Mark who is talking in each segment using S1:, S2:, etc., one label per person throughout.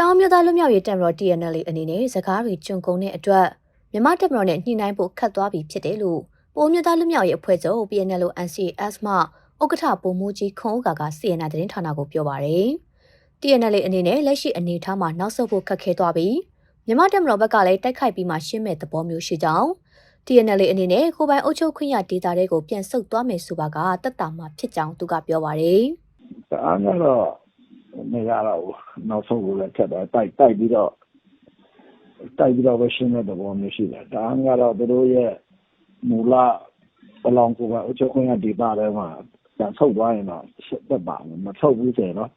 S1: တောင်မြို့သားလူမျိုးရေးတက်မတော် TNL အနေနဲ့စကားတွေကြုံကုန်တဲ့အတွက်မြမတက်မတော်နဲ့ညှိနှိုင်းဖို့ခတ်သွားပြီဖြစ်တယ်လို့ပိုမြို့သားလူမျိုးရေးအဖွဲ့ချုပ် PNL NCS မှဥက္ကဋ္ဌပုံမူကြီးခွန်ဦးကက CNN သတင်းဌာနကိုပြောပါရယ် TNL အနေနဲ့လက်ရှိအနေအထားမှာနောက်ဆုတ်ဖို့ခက်ခဲသွားပြီမြမတက်မတော်ဘက်ကလည်းတိုက်ခိုက်ပြီးမှရှင်းမဲ့သဘောမျိုးရှိကြောင်း TNL အနေနဲ့ကိုပိုင်အုပ်ချုပ်ခွင့်ရဒေတာတွေကိုပြန်ဆုတ်သွားမယ်ဆိုပါကတက်တာမှာဖြစ်ကြောင်းသူကပြောပါရယ်
S2: တအားကတော့ နေရတော့နောက်ဆုံးကိုလည်းခက်တယ်တိုက်တိုက်ပြီးတော့တိုက်ပြီးတော့ပဲရှင်းတဲ့သဘောမျိုးရှိတယ်တအားကတော့သူတို့ရဲ့မူလပလောင်ကိုကအချုပ်ခွင့်ရဒေတာတွေမှာပြန်ဆုတ်သွားရင်တော့ရှစ်သက်ပါမယ်မဆုတ်ဘူးဆိုရင်တော့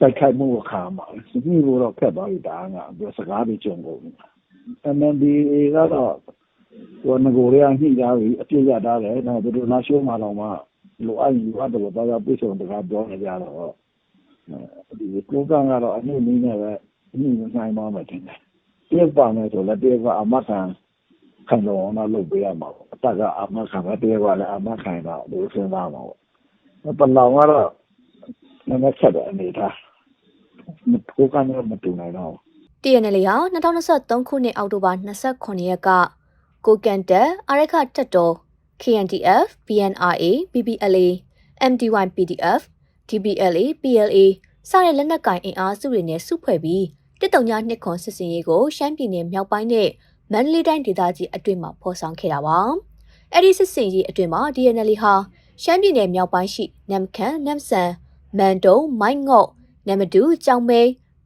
S2: တိုက်ခိုက်မှုကိုခံမှာစပြီလို့တော့ခက်သွားပြီတအားကသူစကားတွေကြုံကုန် MNDA ကတော့ဟိုငကိုတွေကညှိထားပြီးအပြစ်ရထားတယ်တော့သူတို့နာရှိုးမှာတော့မှလိုအပ်ရင်လိုအပ်တယ်တော့တော့ပြည့်စုံတကားပြောနေကြတော့ ဒီကိုကန်ကတော့အမှုနည်းနဲ့ပဲအမှုနိုင်ပါမယ်တင်တယ်ပြစ်ပါမယ်ဆိုလည်းပြစ်ကအမခံခံတော့တော့လုပ်ပေးရမှာပေါ့အတက်ကအမခံပဲပြစ်ကလည်းအမခံတော့ဒီစဉ်းစားမှာပေါ့ပလောင်ကတော့နည်းနည်းချက်တယ်အနေထားကိုကန်ကမတူနိုင်တော့
S1: TNL ဟာ2023ခုနှစ်အောက်တိုဘာ29ရက်ကကိုကန်တက်အရခတက်တော် KNDF BNRA BBLA MDY PDF DBLA PLA စတဲ့လက်နက်ကင်အင်အားစုတွေနဲ့စုဖွဲ့ပြီးတစ်တုံညာနှစ်ခွန်စစ်စင်ရေးကိုရှမ်းပြည်နယ်မြောက်ပိုင်းနဲ့မန္တလေးတိုင်းဒေသကြီးအတွင်းမှာဖော်ဆောင်ခဲ့တာပါ။အဲ့ဒီစစ်စင်ရေးအတွင်းမှာ DNL ဟာရှမ်းပြည်နယ်မြောက်ပိုင်းရှိနမ်ခမ်းနမ်ဆန်မန်တုံမိုင်းငေါ့နမတူကြောင်မဲ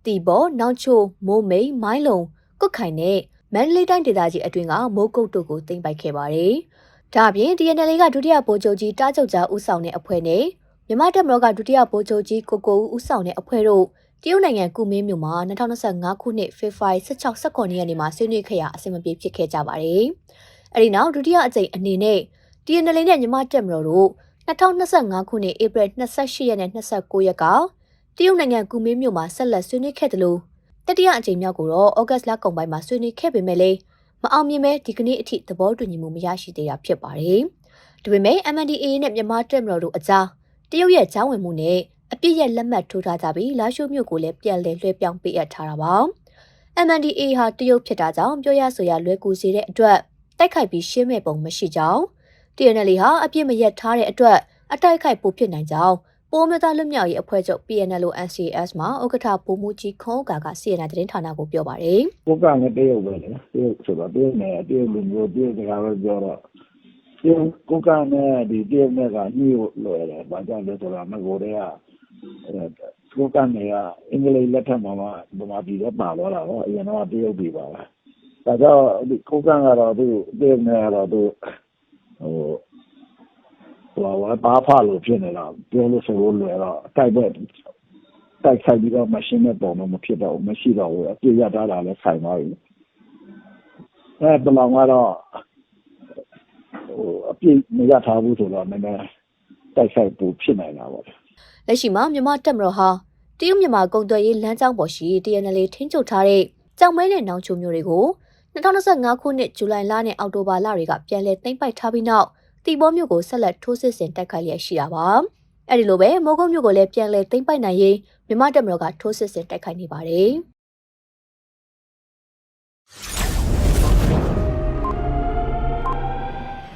S1: တီဘော်နောင်ချိုမိုးမိန်မိုင်းလုံကုတ်ခိုင်နဲ့မန္တလေးတိုင်းဒေသကြီးအတွင်းကမိုးကုတ်တို့ကိုတင်ပိုက်ခဲ့ပါတယ်။ဒါအပြင် DNL ကဒုတိယဗိုလ်ချုပ်ကြီးတားချုပ်ကြားဦးဆောင်တဲ့အဖွဲ့နဲ့ မြမတက်မတော်ကဒုတိယဗိုလ်ချုပ်ကြီးကိုကိုဦးဦးဆောင်တဲ့အဖွဲ့တို့တရုတ်နိုင်ငံကုမင်းမြို့မှာ2025ခုနှစ်ဖေဖော်ဝါရီ16 19ရက်နေ့မှာဆွေးနွေးခဲ့ရအဆင်မပြေဖြစ်ခဲ့ကြပါတယ်။အဲဒီနောက်ဒုတိယအကြိမ်အနေနဲ့ DNL နဲ့မြမတက်မတော်တို့2025ခုနှစ်ဧပြီ28ရက်နဲ့29ရက်ကတရုတ်နိုင်ငံကူမင်းမြို့မှာဆက်လက်ဆွေးနွေးခဲ့တယ်လို့တတိယအကြိမ်မြောက်ကိုတော့ဩဂတ်လကုန်ပိုင်းမှာဆွေးနွေးခဲ့ပေမဲ့လည်းမအောင်မြင်ပဲဒီကနေ့အထိသဘောတူညီမှုမရရှိသေးတာဖြစ်ပါတယ်။ဒါပေမဲ့ MNDAA နဲ့မြန်မာတက်မတော်တို့အကြား တရုတ်ရဲ့ကြားဝင်မှုနဲ့အပြစ်ရဲ့လက်မှတ်ထိုးထားကြပြီးလာရှိုးမြို့ကိုလည်းပြန်လည်လွှဲပြောင်းပေးအပ်ထားတာပါ။ MNDAA ဟာတရုတ်ဖြစ်တာကြောင့်ပြောရဆိုရလွယ်ကူစေတဲ့အတွက်တိုက်ခိုက်ပြီးရှင်းမဲ့ပုံမရှိကြောင်း TNL ဟာအပြစ်မရက်ထားတဲ့အတွက်အတိုက်ခိုက်ပိုဖြစ်နိုင်ကြောင်းပိုးမြသားလွတ်မြောက်ရေးအဖွဲ့ချုပ် PNL NCS မှာဥက္ကဋ္ဌပုံမှုကြီးခွန်ဥကာကစီရနာသတင်းဌာနကိုပြောပါတယ်
S2: ကိုကလည်းတရုတ်ပဲလေတရုတ်ဆိုတော့တရုတ်နဲ့တရုတ်လူမျိုးတရုတ်စကားပဲပြောတော့ တရုတ်ကိုကနဲ့ဒီတရုတ်နဲ့က ညှိလွယ်တယ် ဘာကြောင့်လဲဆိုတော့ငကိုတွေကကိုကနဲ့ကအင်္ဂလိပ်လက်ထက်မှာမှ ဗမာပြည်ကပါသွားတာပေါ့အရင်တော့တရုတ်ပြည်ပါလားဒါကြောင့်ဒီကိုကကတော့သူတရုတ်နဲ့ကတော့ သူဟိုဟိုဘာဖာလို့ဖြစ်နေတော့ ပြောလို့ဆိုလို့လွယ်တော့တိုက်ပွဲတိုက်ခိုက်ပြီးတော့မရှင်းတဲ့ပုံတော့မဖြစ်တော့ မရှိတော့ဘူး အပြည့်ရတာလည်းဆိုင်သွားပြီအဲဘလောင်ကတော့ဟို အပြည့်မရထားဘူးဆိုတော့နည်းနည်းတိုက်ခိုက်ပူဖြစ်နိုင်တာပေါ့။
S1: လက်ရှိမှာမြန်မာတက်မတော်ဟာတရုတ်မြန်မာကုန်သွယ်ရေးလမ်းကြောင်းပေါ်ရှိ TNL ထိန်းချုပ်ထားတဲ့ကြောင်မဲနဲ့နောင်ချုံမျိုးတွေကို2025ခုနှစ်ဇူလိုင်လနဲ့အောက်တိုဘာလတွေကပြန်လည်သိမ်းပိုက်ထားပြီးနောက်တီဘောမျိုးကိုဆက်လက်ထိုးစစ်ဆင်တိုက်ခိုက်ရရှိတာပါ။အဲဒီလိုပဲမိုးကုတ်မျိုးကိုလည်းပြန်လည်သိမ်းပိုက်နိုင်ရေးမြန်မာတက်မတော်ကထိုးစစ်ဆင်တိုက်ခိုက်နေပါတယ်။